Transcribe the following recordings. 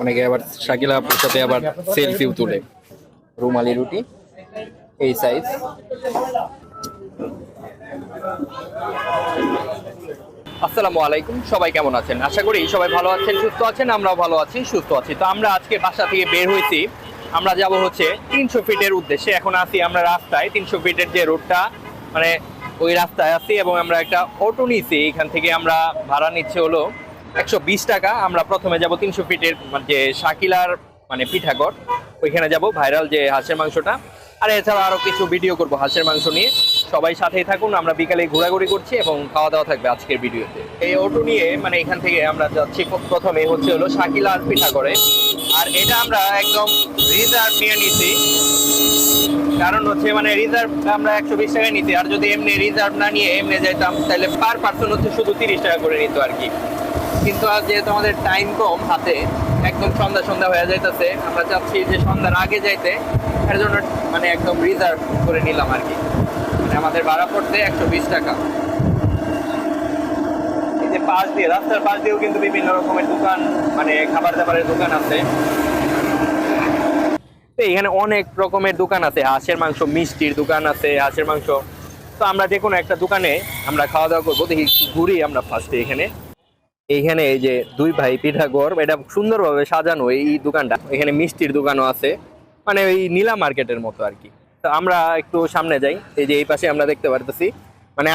অনেকে আবার শাকিলা আপুর সাথে আবার সেলফিও তুলে। রুমালি রুটি, এই সাইজ আসসালামু আলাইকুম, সবাই কেমন আছেন? আশা করি সবাই ভালো আছেন, সুস্থ আছেন, আমরাও ভালো আছি, সুস্থ আছি। তো আমরা আজকে বাসা থেকে বের হয়েছি। আমরা যাব হচ্ছে তিনশো ফিটের উদ্দেশ্যে। এখন আছি আমরা রাস্তায়। তিনশো ফিটের যে রোডটা মানে ওই রাস্তায় আছি এবং আমরা একটা অটো নিয়েছি। এখান থেকে আমরা ভাড়া নিচ্ছে হলো একশো বিশ টাকা, আমরা প্রথমে যাব তিনশো ফিটের মানে যে শাকিলার মানে পিঠাগড়। ওইখানে যাব, ভাইরাল যে হাঁসের মাংসটা। আর এছাড়া আরও কিছু ভিডিও করব হাঁসের মাংস নিয়ে। সবাই সাথেই থাকুন, আমরা বিকালে ঘোরাঘুরি করছি এবং খাওয়া দাওয়া থাকবে আজকের ভিডিওতে। এই অটো নিয়ে মানে এখান থেকে আমরা যাচ্ছি প্রথমে হচ্ছে হলো শাকিলার পিঠা করে আর এটা আমরা একদম রিজার্ভ নিয়ে নিছি। কারণ হচ্ছে মানে রিজার্ভ আমরা একশো বিশ টাকায় নিতে আর যদি এমনি রিজার্ভ না নিয়ে এমনি যাইতাম, তাহলে পার পার্সন হচ্ছে শুধু তিরিশ টাকা করে নিত আর কি। কিন্তু আজ যেহেতু আমাদের টাইম কম, হাতে একদম সন্ধ্যা সন্ধ্যা হয়ে যাইতেছে, আমরা চাচ্ছি যে সন্ধ্যার আগে যাইতে, এর জন্য মানে একদম রিজার্ভ করে নিলাম আর কি। মানে আমাদের ভাড়া পড়তে একশো বিশ টাকা। এই যে পাশ দিয়ে, রাস্তার পাশ দিয়েও কিন্তু বিভিন্ন রকমের দোকান মানে খাবার দাবারের দোকান আছে। এখানে অনেক রকমের দোকান আছে। হাঁসের মাংস, মিষ্টির দোকান আছে, হাঁসের মাংস। তো আমরা যে কোনো একটা দোকানে আমরা খাওয়া দাওয়া করব, দেখি ঘুরি আমরা ফার্স্টে এখানে। এইখানে এই যে দুই ভাই পিঠা পিঠাগড় এটা সুন্দরভাবে সাজানো এই দোকানটা। এখানে মিষ্টির দোকানও আছে মানে ওই নীলা মার্কেটের মতো আর কি। তো আমরা একটু সামনে যাই, এই যে এই পাশে আমরা দেখতে পারতেছি মানে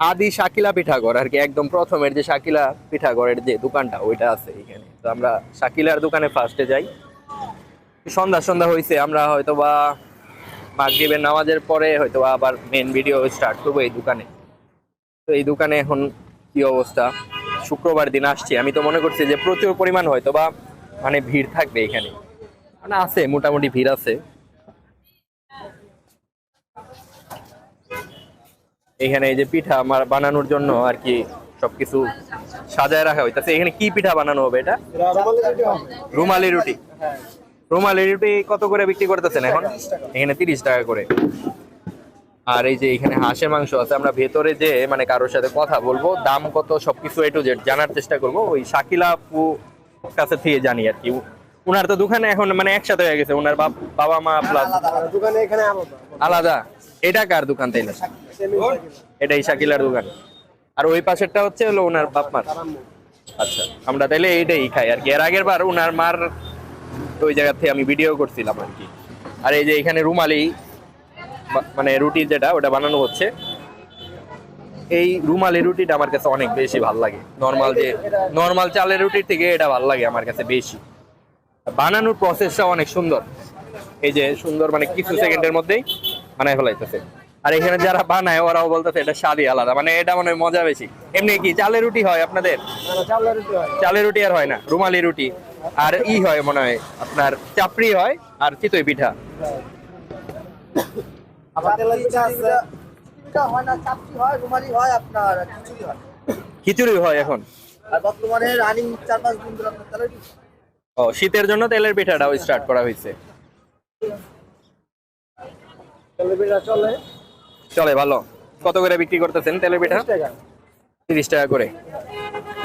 আদি শাকিলা পিঠাগড় আর কি, একদম প্রথমের যে শাকিলা পিঠাগড়ের যে দোকানটা, ওইটা আছে এখানে তো আমরা শাকিলার দোকানে ফার্স্টে যাই। সন্ধ্যা সন্ধ্যা হয়েছে আমরা হয়তো বা মাগরিবের নামাজের পরে হয়তো আবার মেন ভিডিও স্টার্ট করব এই দোকানে। তো এই দোকানে এখন কি অবস্থা? শুক্রবার দিন আসছি। আমি তো মনে করছি যে প্রচুর পরিমাণ হয়তো বা মানে ভিড় থাকবে এখানে। মানে আছে, মোটামুটি ভিড় আছে। এখানে এই যে পিঠা আমার বানানোর জন্য আর কি সবকিছু সাজায় রাখা হইতাছে। এখানে কি পিঠা বানানো হবে এটা? রুমালি রুটি। রুমালি রুটি কত করে বিক্রি করতেছেন এখন? এখানে তিরিশ টাকা করে। আর এই যে এখানে হাঁসের মাংস আছে আমরা ভেতরে যে মানে কারোর সাথে কথা বলব দাম কত সবকিছু এ টু জেড জানার চেষ্টা করব। ওই শাকিলা আপু কাছে থেকে জানি আর কি। উনার তো দোকানে এখন মানে একসাথে হয়ে গেছে ওনার বাপ বাবা মা প্লাস দোকানে এখানে আলাদা। এটা কার দোকান তাইলে? এটাই শাকিলার দোকান। আর ওই পাশেরটা হচ্ছে হলো ওনার বাপ মার আচ্ছা আমরা তাইলে এইটাই খাই আর কি। এর আগের বার ওনার মার ওই জায়গা থেকে আমি ভিডিও করছিলাম আর কি। আর এই যে এখানে রুমালি মানে রুটি যেটা, ওটা বানানো হচ্ছে। এই রুমালের রুটিটা আমার কাছে অনেক বেশি ভালো লাগে। নর্মাল যে, নর্মাল চালের রুটির থেকে এটা ভালো লাগে আমার কাছে বেশি। বানানোর প্রসেসটা অনেক সুন্দর। এই যে সুন্দর মানে কিছু সেকেন্ডের মধ্যেই বানায় ফেলাইতেছে। আর এখানে যারা বানায়, ওরাও বলতেছে এটা স্বাদই আলাদা। মানে এটা মানে মজা বেশি। এমনি কি চালের রুটি হয় আপনাদের? হয় চালের রুটি আর হয় না, রুমালি রুটি। আর ই হয় মনে হয় আপনার চাপড়ি হয় আর চিতই পিঠা। হয় না চাপটি হয় রুমালি হয় আপনার খিচুড়ি হয়। খিচুড়ি হয় এখন? আর বর্তমানে রানিং চার পাঁচ দিন ধরে আপনার তেলের ও শীতের জন্য তেলের পিঠাটাও স্টার্ট করা হয়েছে। তেলের পিঠা চলে? চলে ভালো। কত করে বিক্রি করতেছেন তেলের পিঠা? তিরিশ টাকা। করে।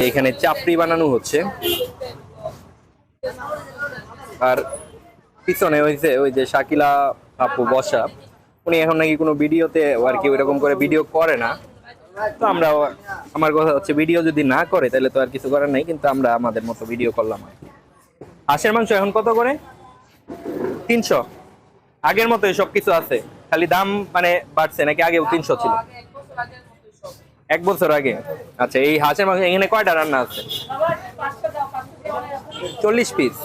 এখানে চাপড়ি বানানো হচ্ছে। আর পিছনে হয়েছে ওই যে শাকিলা আপু বসা। উনি এখন নাকি কোনো ভিডিওতে আর কি ওইরকম করে ভিডিও করে না। তো আমরা আমার কথা হচ্ছে ভিডিও যদি না করে, তাহলে তো আর কিছু করার নাই, কিন্তু আমরা আমাদের মতো ভিডিও করলাম আর। হাঁসের মাংস এখন কত করে? তিনশো। আগের মতো সব কিছু আছে, খালি দাম মানে বাড়ছে নাকি আগেও তিনশো ছিল? এক বছর আগে। আচ্ছা এই হাঁসের মাংস, এখানে কয়টা রান্না আছে? চল্লিশ পিস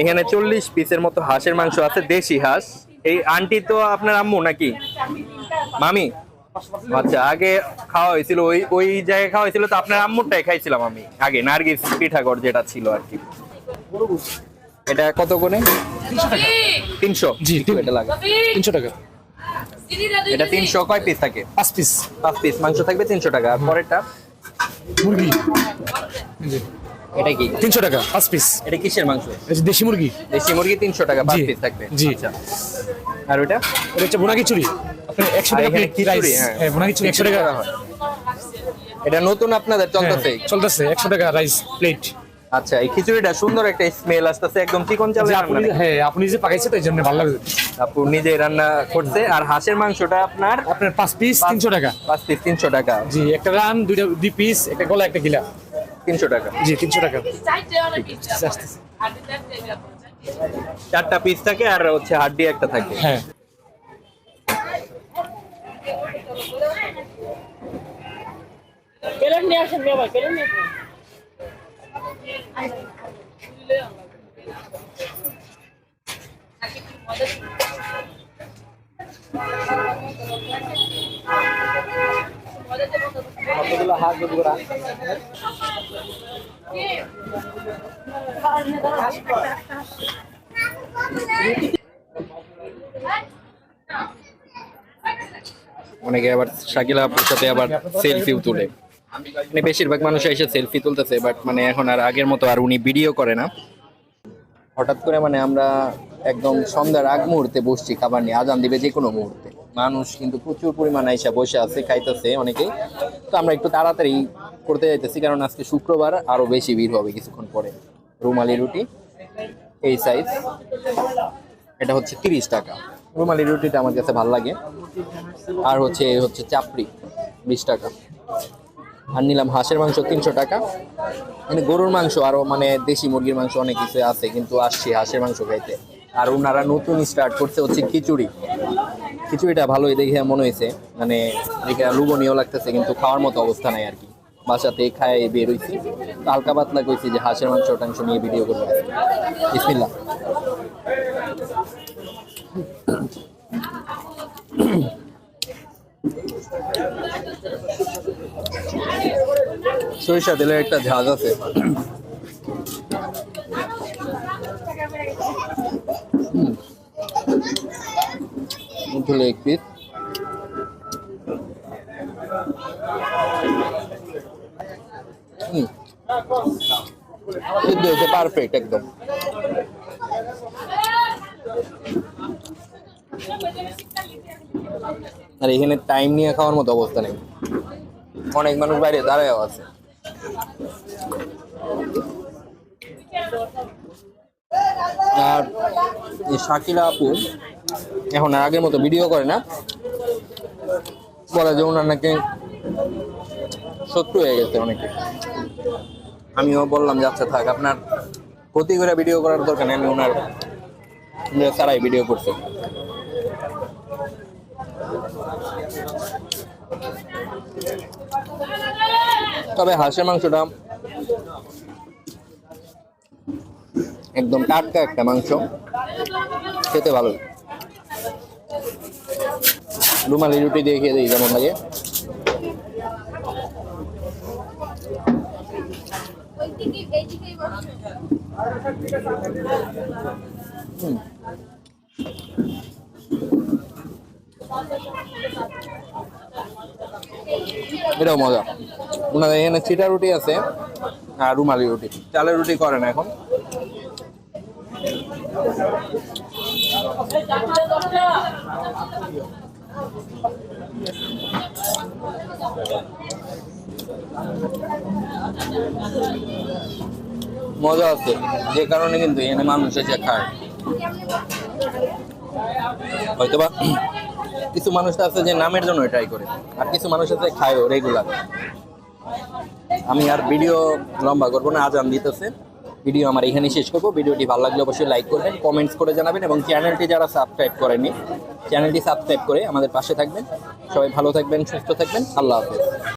এখানে চল্লিশ পিসের মতো হাঁসের মাংস আছে, দেশি হাঁস। এই আন্টি তো আপনার আম্মু নাকি? মামি? আচ্ছা আগে খাওয়া হয়েছিল ওই ওই জায়গায় খাওয়া হয়েছিল তো আপনার আম্মুরটাই খাইছিলাম আমি আগে নার্গিস পিঠাগড় যেটা ছিল আর কি এটা কত করে তিনশো। জি, এটা লাগে। তিনশো টাকা। এটা তিনশো কয় পিস থাকে? পাঁচ পিস পাঁচ পিস মাংস থাকবে তিনশো টাকা আর পরেরটা? মুরগি। এটা কি? তিনশো টাকা পাঁচ পিস এটা কিসের মাংস? দেশি মুরগি। দেশি মুরগি তিনশো টাকা পাঁচ পিস থাকবে। জি। আচ্ছা। আর ওটা এটা হচ্ছে বোনা খিচুড়ি। আপনার একশো টাকা প্লেট রাইস হ্যাঁ। হ্যাঁ বোনা খিচুড়ি একশো টাকা। হয়। এটা নতুন আপনাদের চলতেছে হ্যাঁ, চলতেছে? একশো টাকা রাইস প্লেট আচ্ছা এই খিচুড়িটা সুন্দর একটা স্মেল আসতেছে একদম চিকন চালের আপনি হ্যাঁ আপনি যে পাকাইছে তাই জন্য ভালো লাগে। আপু নিজে রান্না করছে আর হাঁসের মাংসটা আপনার আপনার পাঁচ পিস তিনশো টাকা। পাঁচ পিস তিনশো টাকা। জি একটা রান দুইটা দুই পিস একটা গলা একটা গিলা। তিনশো টাকা। জি তিনশো টাকা। আসতেছে আসতেছে। চারটা পিস থাকে আর হচ্ছে হাড্ডি একটা থাকে। হ্যাঁ। কেলেন নিয়ে আসেন বাবা কেলেন নিয়ে আসেন। অনেকে আবার শাকিলা আপুর সাথে আবার সেলফিও তুলে। মানে বেশিরভাগ মানুষ এসে সেলফি তুলতেছে বাট মানে এখন আর আগের মতো আর উনি ভিডিও করে না। হঠাৎ করে মানে আমরা একদম সন্ধ্যার আগ মুহূর্তে বসছি খাবার নিয়ে, আজান দিবে যে কোনো মুহূর্তে। মানুষ কিন্তু প্রচুর পরিমাণে এসে বসে আছে, খাইতেছে অনেকেই। তো আমরা একটু তাড়াতাড়ি করতে যাইতেছি, কারণ আজকে শুক্রবার আরও বেশি ভিড় হবে কিছুক্ষণ পরে। রুমালি রুটি, এই সাইজ এটা হচ্ছে তিরিশ টাকা। রুমালি রুটিটা আমার কাছে ভালো লাগে। আর হচ্ছে হচ্ছে চাপড়ি, বিশ টাকা। আর নিলাম হাঁসের মাংস তিনশো টাকা। মানে গরুর মাংস আরও মানে দেশি মুরগির মাংস অনেক কিছু আছে, কিন্তু আসছি হাঁসের মাংস খাইতে। আর ওনারা নতুন স্টার্ট করছে হচ্ছে খিচুড়ি। খিচুড়িটা ভালোই দেখে মনে হয়েছে। মানে এটা লুবনীয় লাগতেছে, কিন্তু খাওয়ার মতো অবস্থা নাই আর কি। বাসাতে খায় বের হইছি। হালকা পাতলা কইছি যে হাঁসের মাংস, টাংস নিয়ে ভিডিও করব বিসমিল্লাহ। সরিষা তেলের একটা ঝাঁজ আছে। এক পিস। পারফেক্ট একদম। আর এখানে টাইম নিয়ে খাওয়ার মতো অবস্থা নেই। অনেক মানুষ বাইরে দাঁড়ায়ও আছে। আর শাকিলা আপু এখন আর আগের মতো ভিডিও করে না। বলে যে ওনার নাকি শত্রু হয়ে গেছে অনেকে। আমিও বললাম যে আচ্ছা থাক, আপনার ক্ষতি করে ভিডিও করার দরকার নেই, আমি ওনার সারাই ভিডিও করছি। তবে হাঁসের মাংসটা একদম টাটকা একটা মাংস, খেতে ভালো রুমালি রুটি দিয়ে খেয়ে দিই, যেমন লাগে। এটাও মজা। ওনাদের এখানে চিটা রুটি আছে আর রুমালি রুটি। চালের রুটি করে না এখন। মজা আছে। যে কারণে কিন্তু এখানে মানুষ এসে খায়। হয়তোবা কিছু মানুষ আছে যে নামের জন্য ট্রাই করে, আর কিছু মানুষ আছে খায়ও রেগুলার আমি আর ভিডিও লম্বা করব না, আজান দিতেছে। ভিডিও আমার এখানে শেষ করব। ভিডিওটি ভালো লাগলে অবশ্যই লাইক করবেন কমেন্টস করে জানাবেন এবং চ্যানেলটি যারা সাবস্ক্রাইব করেনি চ্যানেলটি সাবস্ক্রাইব করে আমাদের পাশে থাকবেন। সবাই ভালো থাকবেন, সুস্থ থাকবেন। আল্লাহ হাফেজ।